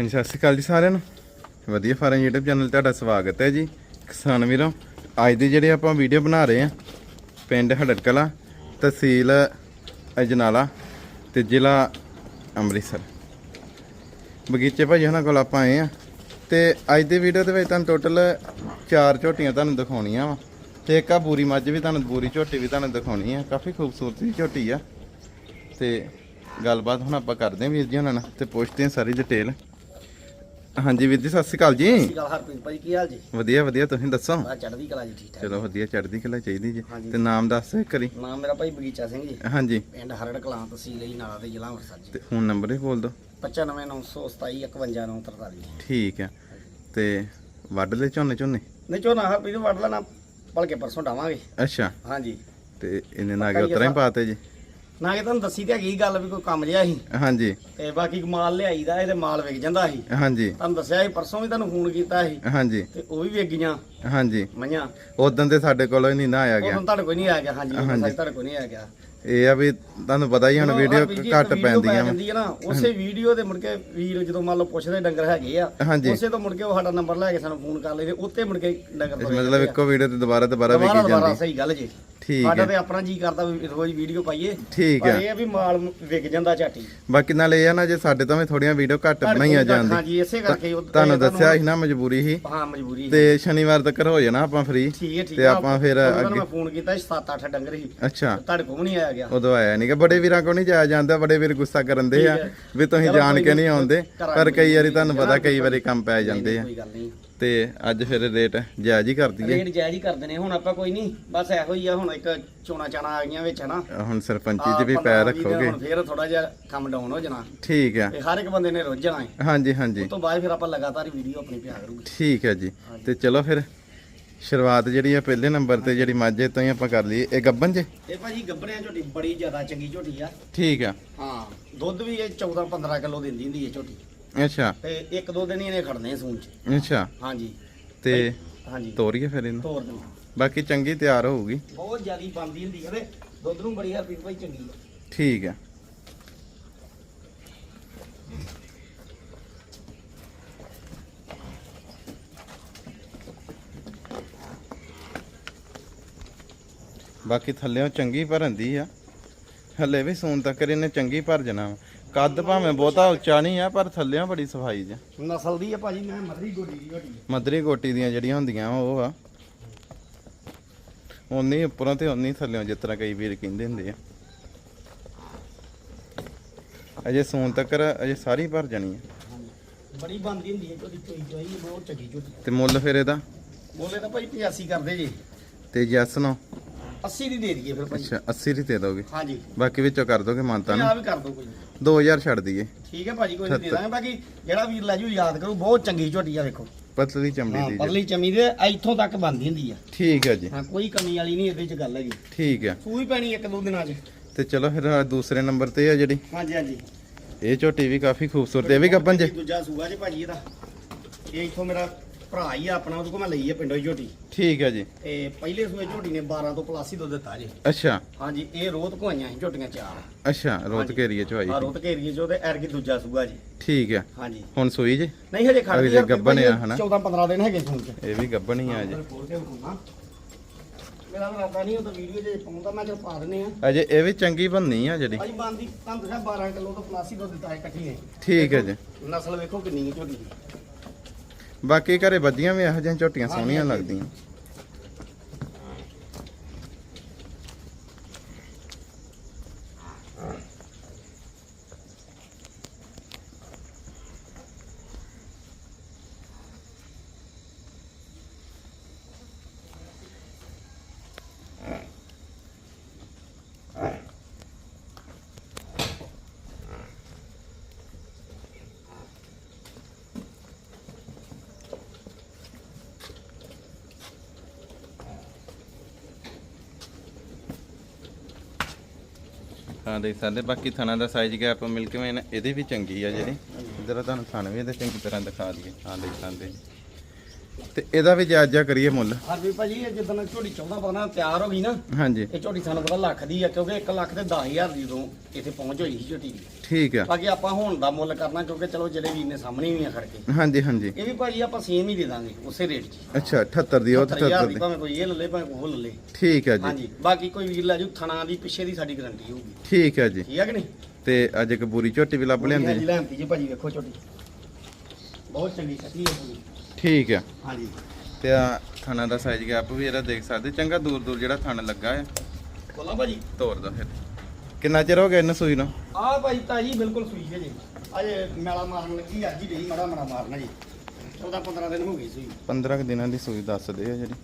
ਹਾਂਜੀ, ਸਤਿ ਸ਼੍ਰੀ ਅਕਾਲ ਜੀ ਸਾਰਿਆਂ ਨੂੰ। ਵਧੀਆ ਫਾਰਮ YouTube ਚੈਨਲ ਤੁਹਾਡਾ ਸਵਾਗਤ ਹੈ ਜੀ। ਕਿਸਾਨ ਵੀਰੋ, ਅੱਜ ਦੀ ਜਿਹੜੀ ਆਪਾਂ ਵੀਡੀਓ ਬਣਾ ਰਹੇ ਆ ਪਿੰਡ ਹੜਕ ਤਹਿਸੀਲ ਅਜਨਾਲਾ ਤੇ ਜ਼ਿਲ੍ਹਾ ਅੰਮ੍ਰਿਤਸਰ। ਬਗੀਚੇ ਭਾਜੀ ਉਹਨਾਂ ਕੋਲ ਆਪਾਂ ਆਏ ਆ ਤੇ ਅੱਜ ਦੀ ਵੀਡੀਓ ਦੇ ਵਿੱਚ ਤੁਹਾਨੂੰ ਟੋਟਲ ਚਾਰ ਝੋਟੀਆਂ ਤੁਹਾਨੂੰ ਦਿਖਾਉਣੀਆਂ ਵਾ। ਤੇ ਇੱਕ ਆ ਬੂਰੀ ਮੱਝ ਵੀ ਤੁਹਾਨੂੰ, ਬੂਰੀ ਝੋਟੀ ਵੀ ਤੁਹਾਨੂੰ ਦਿਖਾਉਣੀ ਆ। ਕਾਫੀ ਖੂਬਸੂਰਤ ਜਿਹੀ ਝੋਟੀ ਆ। ਤੇ ਗੱਲਬਾਤ ਹੁਣ ਆਪਾਂ ਕਰਦੇ ਹਾਂ ਵੀਰ ਜੀ ਉਹਨਾਂ ਨਾਲ ਤੇ ਪੁੱਛਦੇ ਹਾਂ ਸਾਰੀ ਡਿਟੇਲ ਹਾਂਜੀ ਵੀਰ ਜੀ ਸਤਿ ਸ਼੍ਰੀ ਅਕਾਲ ਜੀ। ਸਤਿ ਸ਼੍ਰੀ ਅਕਾਲ ਹਰਪ੍ਰੀਤ ਭਾਈ ਕੀ ਹਾਲ ਜੀ? ਵਧੀਆ ਵਧੀਆ ਤੁਸੀਂ ਦੱਸੋ? ਬਾ ਚੜ੍ਹਦੀ ਕਲਾ ਜੀ ਠੀਕ ਠਾਕ ਚਲੋ ਵਧੀਆ ਚੜ੍ਹਦੀ ਕਲਾ ਚਾਹੀਦੀ ਜੀ। ਤੇ ਨਾਮ ਦੱਸ ਕਰੀ ਨਾਮ ਮੇਰਾ ਭਾਈ ਬਗੀਚਾ ਸਿੰਘ ਜੀ। ਹਾਂਜੀ। ਪਿੰਡ ਹਰੜ ਕਲਾਂ ਤਹਿਸੀਲ ਹੀ ਨਾਲਾ ਦੇ ਜ਼ਿਲ੍ਹਾ ਅੰਮ੍ਰਿਤਸਰ ਜੀ। ਤੇ ਫੋਨ ਨੰਬਰ ਹੀ ਬੋਲ ਦਿਓ। 95927 51943 ਠੀਕ ਆ। ਤੇ ਵੱਢ ਲੈ ਝੋਨੇ ਝੋਨੇ? ਨਹੀਂ ਝੋਨਾ ਹਰਪ੍ਰੀਤ ਵੱਢ ਲੈਣਾ ਭਲਕੇ ਪਰਸੋਂ ਡਾਵਾਂਗੇ। ਅੱਛਾ। ਹਾਂਜੀ। ਤੇ ਇਹਨੇ ਨਾਗੇ ਉਤਰਾਂ ਹੀ ਪਾਤੇ ਜੀ। ਨਾ ਕਿ ਤੁਹਾਨੂੰ ਦੱਸੀ ਤੇ ਹੈਗੀ ਗੱਲ ਵੀ ਕੋਈ ਕੰਮ ਜਿਆ ਸੀ। ਹਾਂਜੀ। ਤੇ ਬਾਕੀ ਮਾਲ ਲਿਆਈਦਾ ਇਹਦੇ ਮਾਲ ਵਿਕ ਜਾਂਦਾ ਸੀ। ਹਾਂਜੀ। ਤੁਹਾਨੂੰ ਦੱਸਿਆ ਸੀ ਪਰਸੋਂ ਵੀ ਤੁਹਾਨੂੰ ਫੋਨ ਕੀਤਾ ਸੀ। ਹਾਂਜੀ। ਤੇ ਉਹ ਵੀ ਵਿਕ ਗਈਆਂ। ਹਾਂਜੀ। ਮਈਆਂ। ਉਦੋਂ ਤੇ ਸਾਡੇ ਕੋਲੋਂ ਹੀ ਨਹੀਂ ਨਾ ਆਇਆ ਗਿਆ। ਹੁਣ ਤੁਹਾਡੇ ਕੋਲ ਨਹੀਂ ਆ ਗਿਆ। ਹਾਂਜੀ। ਸਾਈਜ਼ ਤੁਹਾਡੇ ਕੋਲ ਨਹੀਂ ਆ ਗਿਆ। ਇਹ ਆ ਵੀ ਤੁਹਾਨੂੰ ਪਤਾ ਹੀ ਹੁਣ ਵੀਡੀਓ ਘੱਟ ਪੈਂਦੀਆਂ ਹੈ ਨਾ ਉਸੇ ਵੀਡੀਓ ਦੇ ਮੁੜ ਕੇ ਵੀਰ ਜਦੋਂ ਮੰਨ ਲਓ ਪੁੱਛਦੇ ਡੰਗਰ ਹੈਗੇ ਆ। ਉਸੇ ਤੋਂ ਮੁੜ ਕੇ ਉਹ ਸਾਡਾ ਨੰਬਰ ਲੈ ਕੇ ਸਾਨੂੰ ਫੋਨ ਕਰ ਲੈਂਦੇ ਉੱਤੇ ਮੁੜ ਕੇ ਡੰਗਰ ਮਤਲਬ। ਇੱਕੋ ਵੀਡੀਓ ਤੇ ਦੁਬਾਰਾ ਦੁਬਾਰਾ ਵੇਖੀ ਜਾਂਦੀ। ਸਹੀ ਗੱਲ ਜੀ। ਠੀਕ ਸਾਡਾ ਹੈ। ਤੇ ਆਪਣਾ ਜੀ ਕਰਦਾ ਵੀ ਰੋਜ਼ ਵੀਡੀਓ ਪਾਈਏ। ਠੀਕ ਪਰ ਹੈ। ਇਹ ਆ ਵੀ ਮਾਲ ਵਿਕ ਜਾਂਦਾ ਝਾਟੀ। ਬਾਕੀ ਨਾਲ ਇਹ ਆ ਨਾ ਜੇ ਸਾਡੇ ਤੋਂ ਵੀ ਥੋੜੀਆਂ ਵੀਡੀਓ ਘੱਟ ਬਣਾਈਆਂ ਜਾਂਦੀ ਹਾਂਜੀ ਇਸੇ ਕਰਕੇ ਉਹ- ਤੁਹਾਨੂੰ ਦੱਸਿਆ ਸੀ ਨਾ ਮਜਬੂਰੀ ਸੀ। ਹਾਂ ਮਜਬੂਰੀ ਸੀ। ਤੇ ਸ਼ਨੀਵਾਰ ਤੱਕ ਹੋ ਜਾਣਾ ਆਪਾਂ ਫ੍ਰੀ ਠੀਕ ਹੈ ਠੀਕ ਤੇ ਆਪਾਂ ਫਿਰ ਅੱਗੇ ਮੈਂ ਫੋਨ ਕੀਤਾ 7-8 ਡੰਗਰ ਸੀ। ਅੱਛਾ। ਤੁਹਾਡੇ ਕੋਲ ਵੀ ਨਹੀਂ ਆਇਆ ਗਿਆ। ਉਦੋਂ ਆਇਆ ਨਹੀਂਗਾ ਬੜੇ ਵੀਰਾਂ ਕੋ ਨਹੀਂ ਜਾਇਆ ਜਾਂਦਾ ਬੜੇ ਵੀਰ ਗੁੱਸਾ ਕਰਨ ਦੇ ਆ ਠੀਕ ਹੈ। ਵੀ ਤੁਸੀਂ ਚਲੋ ਜਾਣ ਕੋਈ ਕੇ ਨਹੀਂ ਨਹੀਂ, ਆਉਂਦੇ। ਕਰਾਂਗੇ ਪਰ ਕਈ ਵਾਰੀ ਤੁਹਾਨੂੰ ਪਤਾ ਕਈ ਵਾਰੀ ਕੰਮ ਪੈ ਜਾਂਦੇ ਆ। ਕੋਈ ਗੱਲ ਨਹੀਂ। ਤੇ ਅੱਜ ਫਿਰ ਰੇਟ ਜਾਇਜ਼ ਹੀ ਕਰ ਦਈਏ। ਰੇਟ ਜਾਇਜ਼ ਹੀ ਕਰਦੇ ਨੇ ਹੁਣ ਆਪਾਂ ਕੋਈ ਨਹੀਂ ਬਸ ਇਹੋ ਹੀ ਆ ਹੁਣ ਇੱਕ ਚੋਣਾ ਚਾਣਾ ਆ ਗਈਆਂ ਵਿੱਚ ਹਨਾ। ਹੁਣ ਸਰਪੰਚੀ 'ਚ ਵੀ 15 ਪੈਰ ਦਿਨ ਰੱਖੋਗੇ। ਹੁਣ ਫੇਰ ਥੋੜਾ ਜਿਹਾ ਕੰਮ ਡਾਊਨ ਹੋ ਜਾਣਾ। ਠੀਕ ਆ। ਤੇ ਹਰ ਇੱਕ ਬੰਦੇ ਨੇ ਰੁੱਝ ਜਾਣਾ ਹੈ ਹਾਂਜੀ ਹਾਂਜੀ। ਉਸ ਤੋਂ ਬਾਅਦ ਫਿਰ ਆਪਾਂ ਲਗਾਤਾਰ ਵੀਡੀਓ ਆਪਣੀ ਪਿਆ ਕਰੂਗੇ। ਠੀਕ ਹੈ ਜੀ। ਤੇ ਚਲੋ ਫਿਰ ਸ਼ੁਰੂਆਤ ਜਿਹੜੀ ਆ ਪਹਿਲੇ ਨੰਬਰ ਤੇ ਜਿਹੜੀ ਮਾਝੇ ਤੋਂ ਹੀ ਆਪਾਂ ਕਰ ਲਈਏ। ਇਹ ਗੱਬਨ ਜੇ? ਇਹ ਭਾਜੀ ਗੱਬੜਿਆਂ ਝੋਟੀ ਬੜੀ ਜ਼ਿਆਦਾ ਚੰਗੀ ਝੋਟੀ ਆ। ਠੀਕ ਆ। ਹਾਂ ਦੁੱਧ ਵੀ ਇਹ 14 15 ਕਿਲੋ ਦਿੰਦੀ ਹੁੰਦੀ ਹੈ ਝੋਟੀ। ਅੱਛਾ। ਤੇ ਇੱਕ ਦੋ ਦਿਨ ਹੀ ਇਹਨੇ ਖੜਨੇ ਸੂਣ ਚ। ਅੱਛਾ। ਹਾਂਜੀ। ਤੇ ਹਾਂਜੀ। ਤੋਰੀਏ ਫਿਰ ਇਹਨੂੰ? ਤੋਰ ਦੇਣਾ ਬਾਕੀ ਚੰਗੀ ਤਿਆਰ ਹੋਊਗੀ। ਬਹੁਤ ਜ਼ਿਆਦੀ ਬੰਦੀ ਹੁੰਦੀ ਹੈ ਤੇ ਦੁੱਧ ਨੂੰ ਬੜੀ ਹਰਪੀਤ ਭਾਈ ਚੰਗੀ ਠੀਕ ਆ। ਬਾਕੀ ਥੱਲੇੋਂ ਚੰਗੀ ਭਰੰਦੀ ਆ। ਹੱਲੇ ਵੀ ਸੂਨ ਤੱਕ ਇਹਨੇ ਚੰਗੀ ਭਰ ਜਣਾ ਵਾ। ਕੱਦ ਭਾਵੇਂ ਬਹੁਤਾ ਉੱਚਾ ਨਹੀਂ ਆ ਪਰ ਥੱਲੇੋਂ ਬੜੀ ਸਫ਼ਾਈ ਜੀ। ਨਸਲ ਦੀ ਆ ਭਾਜੀ ਮੈਂ ਮਧਰੀ ਗੋਡੀ ਦੀ ਝੋਟੀ ਆ। ਮਦਰੀ ਗੋਟੀ ਦੀਆਂ ਜਿਹੜੀਆਂ ਹੁੰਦੀਆਂ ਉਹ ਆ। ਉਨੀ ਉੱਪਰੋਂ ਤੇ ਉਨੀ ਥੱਲੇੋਂ ਜਿਸ ਤਰ੍ਹਾਂ ਕਈ ਵੀਰ ਕਹਿੰਦੇ ਹੁੰਦੇ ਆ। ਅਜੇ ਸੂਨ ਤੱਕ ਅਜੇ ਸਾਰੀ ਭਰ ਜਾਣੀ ਆ। ਬੜੀ ਬੰਦੀ ਹੁੰਦੀ ਹੈ ਝੋਟੀ ਚੋਈ ਚੋਈ ਬਹੁਤ ਚੰਗੀ ਝੋਟੀ ਤੇ ਮੁੱਲ ਫਿਰ ਇਹਦਾ? ਬੋਲੇ ਤਾਂ ਭਾਈ 85 ਕਰਦੇ ਜੀ। ਤੇ ਯੈਸ ਨੋ? 80 ਦੀ ਦੇ ਦਈਏ ਫਿਰ ਭਾਈ ਅੱਛਾ 80 ਦੀ ਦੇ ਦੋਗੇ? ਹਾਂਜੀ। ਬਾਕੀ ਵਿੱਚੋਂ ਕਰ ਦੋਗੇ ਮਾਨਤਾ ਤੁਸੀਂ ਨੂੰ? ਆ ਵੀ ਕਰ ਦੋ ਕੋਈ। 2000 ਛੱਡ ਦਈਏ। ਠੀਕ ਹੈ ਭਾਜੀ ਕੋਈ ਨਹੀਂ ਦੇ ਦਾਂਗੇ। ਬਾਕੀ ਜਿਹੜਾ ਵੀਰ ਲੈ ਜੂ ਯਾਦ ਕਰੂ ਬਹੁਤ ਚੰਗੀ ਝੋਟੀ ਆ ਵੇਖੋ। ਪਤਲੀ ਚਮੜੀ ਹਾਂ ਦੀ ਜੀ। ਪਰਲੀ ਚਮੀ ਦੇ ਇੱਥੋਂ ਤੱਕ ਬੰਦੀ ਹੁੰਦੀ ਆ। ਠੀਕ ਹੈ ਜੀ। ਹਾਂ ਕੋਈ ਕਮੀ ਵਾਲੀ ਨਹੀਂ ਇਹਦੇ ਚ ਗੱਲ ਹੈਗੀ। ਠੀਕ ਹੈ ਸੂਈ ਪੈਣੀ ਇੱਕ ਦੋ ਦਿਨਾਂ ਚ। ਤੇ ਚਲੋ ਫਿਰ ਆਹ ਦੂਸਰੇ ਨੰਬਰ ਤੇ ਆ ਜਿਹੜੀ। ਹਾਂਜੀ ਹਾਂਜੀ। ਇਹ ਝੋਟੀ ਵੀ ਕਾਫੀ ਖੂਬਸੂਰਤ ਹੈ। ਇਹ ਵੀ ਗੱਬਨ ਜੇ ਦੂਜਾ ਸੂਆ ਚ ਭਾਜੀ ਇਹਦਾ। ਇਹ ਇੱਥੋਂ ਮੇਰਾ ਭਰਾ ਹੀ ਆ ਆਪਣਾ ਉਹਦੇ ਕੋਲ ਮੈਂ ਲਈ ਆ ਪਿੰਡੋਂ ਹੀ ਝੋਟੀ। ਠੀਕ ਹੈ ਜੀ। ਤੇ ਪਹਿਲੇ ਸੂਏ ਝੋਟੀ ਨੇ 12 ਤੋਂ ਪਲੱਸ ਹੀ ਦੁੱਧ ਦਿੱਤਾ ਜੀ। ਅੱਛਾ। ਹਾਂਜੀ ਇਹ ਰੋਤ ਕੋਈਆਂ ਸੀ ਝੋਟੀਆਂ ਚਾਰ। ਅੱਛਾ ਰੋਤ ਘੇਰੀਏ ਚ ਆ ਆਈ ਰੋਤ ਘੇਰੀਏ ਚੋ ਤੇ ਐਰਗੀ ਦੂਜਾ ਸੂਆ ਜੀ। ਠੀਕ ਹੈ ਹਾਂਜੀ। ਹੁਣ ਸੂਈ ਜੇ? ਨਹੀਂ ਹਜੇ ਖੜਦੀ ਅਗਲੇ ਗੱਭਣ ਆ, ਹਨਾ? 14 15 ਦਿਨ ਹੈਗੇ ਸੂਣ ਚ। ਇਹ ਵੀ ਗੱਬਣ ਹੀ ਆ ਜੇ। ਖੋਲ ਕੇ ਵਿਖਾਉਣਾ। ਮੇਰਾ ਇਰਾਦਾ ਨਹੀਂ ਉਹ ਤਾਂ ਵੀਡੀਓ ਜੇ ਪਾਉਂਦਾ ਮੈਂ ਚਲ ਪਾ ਦਿੰਨੇ ਆ ਅਜੇ ਇਹ ਵੀ ਚੰਗੀ ਬੰਨੀ ਆ ਜਿਹੜੀ। ਭਾਜੀ ਬੰਦੀ ਤੁਹਾਨੂੰ ਦੱਸਿਆ 12 ਕਿਲੋ ਤੋਂ ਪਲੱਸ ਹੀ ਦੁੱਧ ਦਿੱਤਾ ਹੈ ਇਕੱਠੀ ਨੇ ਠੀਕ ਹੈ ਜੀ। ਨਸਲ ਵੇਖੋ ਕਿੰਨੀ ਹੈ ਝੋਟੀ ਦੀ। ਬਾਕੀ ਘਰੇ ਵੱਧੀਆਂ ਵੀ ਇਹੋ ਜਿਹੀਆਂ ਝੋਟੀਆਂ ਸੋਹਣੀਆਂ ਲੱਗਦੀਆਂ। ਹਾਂ ਦੇਖ ਸਕਦੇ ਬਾਕੀ ਥਣਾ ਦਾ ਸਾਈਜ਼ ਗੈਪ ਮਿਲ ਕੇ ਮੈਂ ਇਹਦੀ ਵੀ ਚੰਗੀ ਆ ਜਿਹੜੀ ਇਧਰ ਤੁਹਾਨੂੰ ਥਣ ਵੀ ਇਹਦੇ ਚੰਗੀ ਤਰ੍ਹਾਂ ਦਿਖਾ ਦਈਏ ਹਾਂ ਦੇਖ ਸਕਦੇ। ਤੇ ਇਹਦਾ ਵੀ ਜਾਇਜ਼ਾ ਕਰੀਏ ਮੁੱਲ। ਹਰਵੀ ਭਾਜੀ ਇਹ ਜਿੱਦਣ ਝੋਟੀ 14 15 ਤਿਆਰ ਹੋ ਗਈ ਨਾ ਹਾਂਜੀ। ਇਹ ਝੋਟੀ ਸਾਨੂੰ ਪਤਾ ਲੱਖ ਦੀ ਆ ਕਿਉਂਕਿ 1 ਲੱਖ ਤੇ 10000 ਦੀ ਤੋਂ ਇੱਥੇ ਪਹੁੰਚ ਹੋਈ ਸੀ ਝੋਟੀ ਦੀ। ਠੀਕ ਆ। ਬਾਕੀ ਆਪਾਂ ਹੁਣ ਦਾ ਮੁੱਲ ਕਰਨਾ ਕਿਉਂਕਿ ਚਲੋ ਜਿਹੜੇ ਵੀਰ ਨੇ ਸਾਹਮਣੇ ਵੀ ਆ ਖੜ ਕੇ ਹਾਂਜੀ ਹਾਂਜੀ। ਇਹ ਵੀ ਭਾਜੀ ਆਪਾਂ ਸੇਮ ਹੀ ਦੇ ਦਾਂਗੇ ਉਸੇ ਰੇਟ 'ਚ। ਅੱਛਾ 78 ਦੀ ਉਹ 78000 78 ਦੀ ਭਾਵੇਂ ਕੋਈ ਇਹ ਲੱਲੇ ਭਾਵੇਂ ਉਹ ਲੱਲੇ ਠੀਕ ਆ ਜੀ। ਹਾਂਜੀ ਬਾਕੀ ਕੋਈ ਵੀਰ ਲੈ ਜੂ ਥਣਾ ਦੀ ਪਿੱਛੇ ਦੀ ਸਾਡੀ ਗਾਰੰਟੀ ਹੋਊਗੀ। ਠੀਕ ਆ ਜੀ। ਠੀਕ ਹੈ ਕਿ ਨਹੀਂ? ਤੇ ਅੱਜ ਇੱਕ ਬੂਰੀ ਝੋਟੀ ਵੀ ਲੱਭ ਲਿਆਂਦੀ ਜੀ। ਲੈਂਦੀ ਜੀ ਭਾਜੀ ਵੇਖੋ ਝੋਟੀ। ਬਹੁਤ ਚੰਗੀ ਕੱਟੀ ਹੈ ਭਾਜੀ ਠੀਕ ਆ। ਹਾਂਜੀ। ਤੇ ਆ ਥਾਣਾ ਦਾ ਸਾਈਜ਼ ਗੈਪ ਵੀ ਇਹਦਾ ਦੇਖ ਸਕਦੇ। ਚੰਗਾ ਦੂਰ ਦੂਰ ਜਿਹੜਾ ਥਣ ਲੱਗਾ ਹੈ ਬੋਲਾ ਭਾਜੀ। ਤੋੜ ਦੋ ਫਿਰ। ਕਿੰਨਾ ਚਿਰ ਹੋ ਗਿਆ ਇਹਨੂੰ ਸੂਈ ਨੂੰ? ਆਹ ਭਾਈ ਤਾਜੀ ਬਿਲਕੁਲ ਸੂਈ ਹੈ ਜੀ। ਅਜੇ ਮੇਲਾ ਮਾਰਨ ਲੱਗੀ ਅੱਜ ਹੀ ਰਹੀ ਮੜਾ ਮੜਾ ਮਾਰਨਾ ਜੀ। 14 15 ਦਿਨ ਹੋ ਗਏ ਸੂਈ 15 ਕੁ ਦਿਨਾਂ ਦੀ ਸੂਈ ਦੱਸਦੇ ਆ ਜਿਹੜੀ।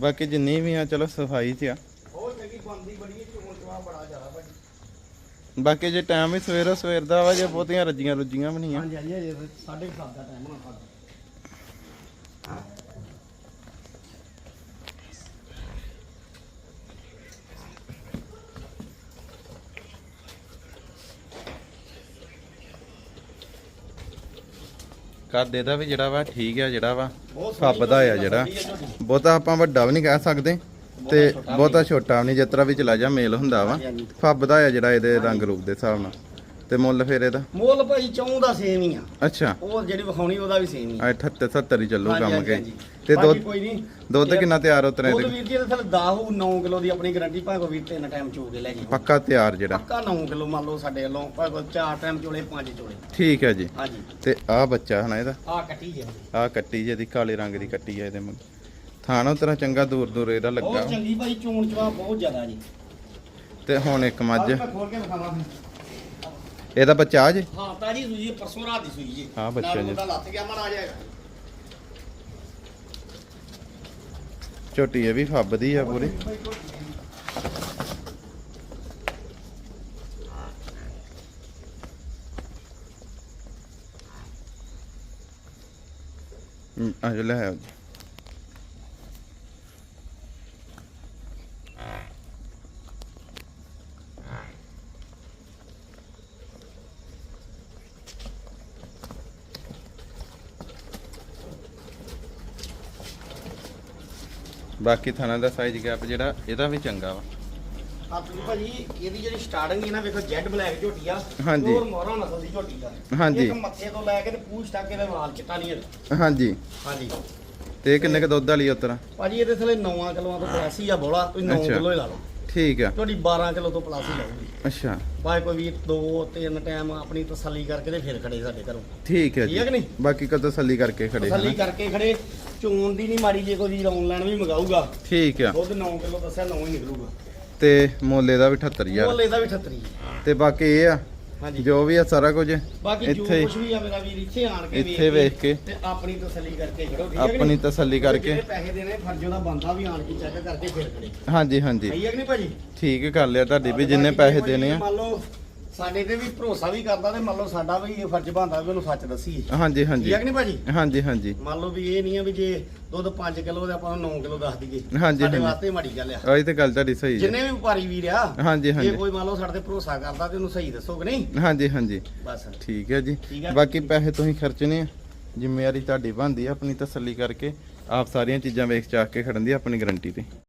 ਬਾਕੀ ਜਿੰਨੀ ਵੀ ਆ ਚਲੋ ਸਫ਼ਾਈ 'ਚ ਆ। ਬਹੁਤ ਚੰਗੀ ਬੰਦੀ ਬੜੀ ਹੈ ਚੋਣ ਚਵਾ ਬੜਾ ਜ਼ਿਆਦਾ ਭਾਜੀ। ਬਾਕੀ ਜੇ ਟਾਈਮ ਵੀ ਸਵੇਰੋ ਸਵੇਰ ਦਾ ਵਾ ਜੇ ਬਹੁਤੀਆਂ ਰੱਜੀਆਂ ਰੁੱਜੀਆਂ ਵੀ ਨਹੀਂ ਆ। ਹਾਂਜੀ ਹਾਂਜੀ ਅਜੇ ਸੱਤ ਦਾ ਟਾਈਮ ਹੋਣਾ ਸਾਡਾ। ਕੱਦ ਇਹਦਾ ਵੀ ਜਿਹੜਾ ਵਾ ਠੀਕ ਆ ਜਿਹੜਾ ਵਾ। ਫੱਬਦਾ ਆ ਜਿਹੜਾ। ਬਹੁਤਾ ਆਪਾਂ ਵੱਡਾ ਵੀ ਨਹੀਂ ਕਹਿ ਸਕਦੇ। ਤੇ ਬਹੁਤਾ ਛੋਟਾ ਵੀ ਨਹੀਂ ਜਿਸ ਤਰ੍ਹਾਂ ਵੀ ਚਲਾ ਜਾ ਮੇਲ ਹੁੰਦਾ ਵਾ ਹਾਂਜੀ। ਫੱਬਦਾ ਆ ਜਿਹੜਾ ਇਹਦੇ ਰੰਗ ਰੂਪ ਦੇ ਹਿਸਾਬ ਨਾਲ। ਤੇ ਮੁੱਲ ਫਿਰ ਇਹਦਾ? ਮੁੱਲ ਭਾਈ ਚੌਂ ਦਾ ਸੇਮ ਹੀ ਆ। ਅੱਛਾ। ਉਹ ਜਿਹੜੀ ਵਿਖਾਉਣੀ ਉਹਦਾ ਵੀ ਸੇਮ ਹੀ ਆ। ਆ 78 70 ਹੀ ਚੱਲੂ ਕੰਮ ਕੇ। ਤੇ ਬਾਕੀ ਦੁੱਧ ਕੋਈ ਨਹੀਂ। ਦੁੱਧ ਕਿੰਨਾ ਤਿਆਰ ਉਤਰੇ ਦੁੱਧ ਦੇ? ਵੀਰ ਜੀ ਇਹਦੇ ਥੱਲੇ 10 ਹੋਊ 9 ਕਿਲੋ ਦੀ ਆਪਣੀ ਗਾਰੰਟੀ ਭਾਵੇਂ ਵੀਰ ਤਿੰਨ ਟਾਈਮ ਚੋ ਕੇ ਲੈ ਜੀ ਪੱਕਾ ਤਿਆਰ ਜਿਹੜਾ? ਪੱਕਾ 9 ਕਿਲੋ ਮੰਨ ਲਓ ਸਾਡੇ ਵੱਲੋਂ ਭਾਵੇਂ ਚਾਰ ਟਾਈਮ ਚੋਲੇ ਪੰਜ ਚੋਲੇ। ਠੀਕ ਹੈ ਜੀ। ਹਾਂਜੀ। ਤੇ ਆ ਬੱਚਾ ਹਨਾ ਇਹਦਾ? ਆ ਕੱਟੀ ਜੇ ਆ ਕੱਟੀ ਜਿਹਦੀ ਕਾਲੇ ਰੰਗ ਦੀ ਕੱਟੀ ਆ ਇਹਦੇ ਮੂੰਹ ਥਾਣਾ ਉਤਰਾ ਚੰਗਾ ਦੂਰ ਦੂਰ ਇਹਦਾ ਲੱਗਾ। ਬਹੁਤ ਚੰਗੀ ਭਾਈ ਚੋਣ ਚਵਾ ਬਹੁਤ ਜ਼ਿਆਦਾ ਜੀ। ਤੇ ਹੁਣ ਇੱਕ ਮੱਝ। ਆਹ ਮੈਂ ਖੋਲ ਕੇ ਵਿਖਾਵਾਂ ਇਹਦਾ ਬੱਚਾ ਜੇ? ਹਾਂ ਤਾਜੀ ਸੂਈ ਹੈ, ਪਰਸੋਂ ਰਾਤ ਦੀ ਸੂਈ ਜੀ। ਹਾਂ, ਬੱਚਾ ਜੀ। ਲੱਤ ਗਿਆ ਮਾੜਾ ਜਾਏਗਾ ਝੋਟੀ ਇਹ ਵੀ ਫੱਬਦੀ ਆ ਪੂਰੀ। ਹਮ, ਆ ਜਾ ਲੈ ਆਓ ਜੀ। ਬਾਕੀ ਥਾਣਾ ਦਾ ਸਾਈਜ਼ ਗੈਪ ਜਿਹੜਾ ਇਹਦਾ ਵੀ ਚੰਗਾ ਵਾ। ਆ ਤੁਸੀਂ ਭਾਜੀ ਇਹਦੀ ਜਿਹੜੀ ਸਟਾਰਟਿੰਗ ਹੈ ਨਾ ਵੇਖੋ ਜੈਡ ਬਲੈਕ ਝੋਟੀ ਆ। ਹਾਂਜੀ। ਹੋਰ ਮੋਹਰਾ ਨਸਲ ਦੀ ਝੋਟੀ ਆ ਹਾਂਜੀ। ਇੱਕ ਮੱਥੇ ਤੋਂ ਲੈ ਕੇ ਤੇ ਪੂਛ ਤੱਕ ਇਹਦੇ ਵਾਲ ਚਿੱਟਾ ਨਹੀਂ ਹਾਂਜੀ। ਹਾਂਜੀ। ਤੇ ਕਿੰਨੇ ਕ ਦੁੱਧ ਵਾਲੀ ਉਤਰਾ ਭਾਜੀ ਇਹਦੇ ਥਲੇ 9 ਕਿਲੋਆਂ ਤੋਂ ਪਲੱਸ ਹੀ ਆ ਬੋਲਾ ਤੁਸੀਂ 9 ਅੱਛਾ। ਕਿਲੋ ਹੀ ਲਾ ਲਓ। ਠੀਕ ਆ। ਤੁਹਾਡੀ 12 ਕਿਲੋ ਤੋਂ ਪਲੱਸ ਹੀ ਲਾਉਗੀ ਅੱਛਾ। ਭਾਵੇਂ ਕੋਈ ਵੀ ਦੋ ਤਿੰਨ ਟਾਈਮ ਆਪਣੀ ਤਸੱਲੀ ਕਰਕੇ ਤੇ ਫਿਰ ਖੜੇ ਸਾਡੇ ਘਰੋਂ। ਠੀਕ ਹੈ ਠੀਕ ਹੈ ਕਿ ਜੀ ਨਹੀਂ? ਬਾਕੀ ਕਦੋਂ ਤਸੱਲੀ ਕਰਕੇ ਖੜੇ ਤਸੱਲੀ ਹਨਾ। ਕਰਕੇ ਖੜੇ ਚੋਣ ਦੀ ਨਹੀਂ ਮਾੜੀ ਜੇ ਕੋਈ ਵੀਰ ਆਨਲਾਈਨ ਵੀ ਮੰਗਾਊਗਾ। ਠੀਕ ਆ। ਦੁੱਧ 9 ਕਿਲੋ ਦੱਸਿਆ 9 ਹੀ ਨਿਕਲੂਗਾ। ਤੇ ਮੁੱਲ ਇਹਦਾ ਵੀ 78000 ਮੁੱਲ ਇਹਦਾ ਵੀ 38 ਤੇ ਬਾਕੀ ਇਹ ਆ ਹਾਂਜੀ। ਜੋ ਵੀ ਆ ਸਾਰਾ ਕੁਝ ਬਾਕੀ ਜੋ ਇੱਥੇ ਕੁਝ ਵੀ ਆ ਮੇਰਾ ਵੀਰ ਇੱਥੇ ਆਣ ਕੇ ਇੱਥੇ ਵੇਖ ਕੇ। ਤੇ ਆਪਣੀ ਤਸੱਲੀ ਕਰਕੇ ਖੜੋ ਠੀਕ ਹੈ ਕਿ ਆਪਣੀ? ਤਸੱਲੀ ਕਰਕੇ। ਜਿਹੜੇ ਪੈਸੇ ਦੇਣੇ ਫਰਜ਼ ਉਹਦਾ ਬੰਦਾ ਵੀ ਆਣ ਕੇ ਚੈੱਕ ਕਰਕੇ ਫਿਰ ਖੜੇ। ਹਾਂਜੀ ਹਾਂਜੀ। ਸਹੀ ਹੈ ਕਿ ਨਹੀਂ ਭਾਜੀ? ਠੀਕ ਕਰ ਲਿਆ ਤੁਹਾਡੀ ਵੀ ਜਿੰਨੇ ਪੈਸੇ ਦੇਣੇ ਆ। ਮੰਨ ਲਓ ਸਾਡੇ ਤੇ ਵੀ ਭਰੋਸਾ ਵੀ ਕਰਦਾ ਤੇ ਮੰਨ ਲਓ ਸਾਡਾ ਵੀ ਇਹ ਫਰਜ਼ ਬਣਦਾ ਵੀ ਉਹਨੂੰ ਸੱਚ ਦੱਸੀਏ। ਹਾਂਜੀ ਠੀਕ ਹਾਂਜੀ ਹੈ ਕਿ ਨਹੀਂ ਭਾਜੀ? ਹਾਂਜੀ ਹਾਂਜੀ। ਮੰਨ ਲਓ ਵੀ ਇਹ ਨਹੀਂ ਆ ਵੀ ਜੇ ਦੁੱਧ 5 ਕਿਲੋ ਦੇ ਆਪਾਂ ਨੂੰ 9 ਕਿਲੋ ਦੱਸ ਦਈਏ। ਹਾਂਜੀ, ਸਾਡੇ। ਵਾਸਤੇ ਮਾੜੀ ਗੱਲ ਆ। ਆਹ ਤੇ ਗੱਲ ਤੁਹਾਡੀ ਸਹੀ ਹੈ। ਜਿੰਨੇ ਵੀ ਵਪਾਰੀ ਵੀਰ ਆ ਹਾਂਜੀ ਜੇ ਹਾਂਜੀ। ਕੋਈ ਮੰਨ ਲਓ ਸਾਡੇ ਤੇ ਭਰੋਸਾ ਕਰਦਾ ਤੇ ਉਹਨੂੰ ਸਹੀ ਦੱਸੋਗੇ ਨਹੀਂ? ਹਾਂਜੀ ਹਾਂਜੀ। ਬਸ। ਠੀਕ ਹੈ ਜੀ। ਠੀਕ ਹੈ। ਬਾਕੀ ਪੈਸੇ ਤੁਸੀਂ ਖਰਚਣੇ ਆ। ਜ਼ਿੰਮੇਵਾਰੀ ਤੁਹਾਡੀ ਬਣਦੀ ਆ ਆਪਣੀ ਤਸੱਲੀ ਕਰਕੇ। ਆਪ ਸਾਰੀਆਂ ਚੀਜ਼ਾਂ ਵੇਖ ਚਾਖ ਕੇ ਖੜਨ ਦੀ ਆਪਣੀ ਗਾਰੰਟੀ ਤੇ।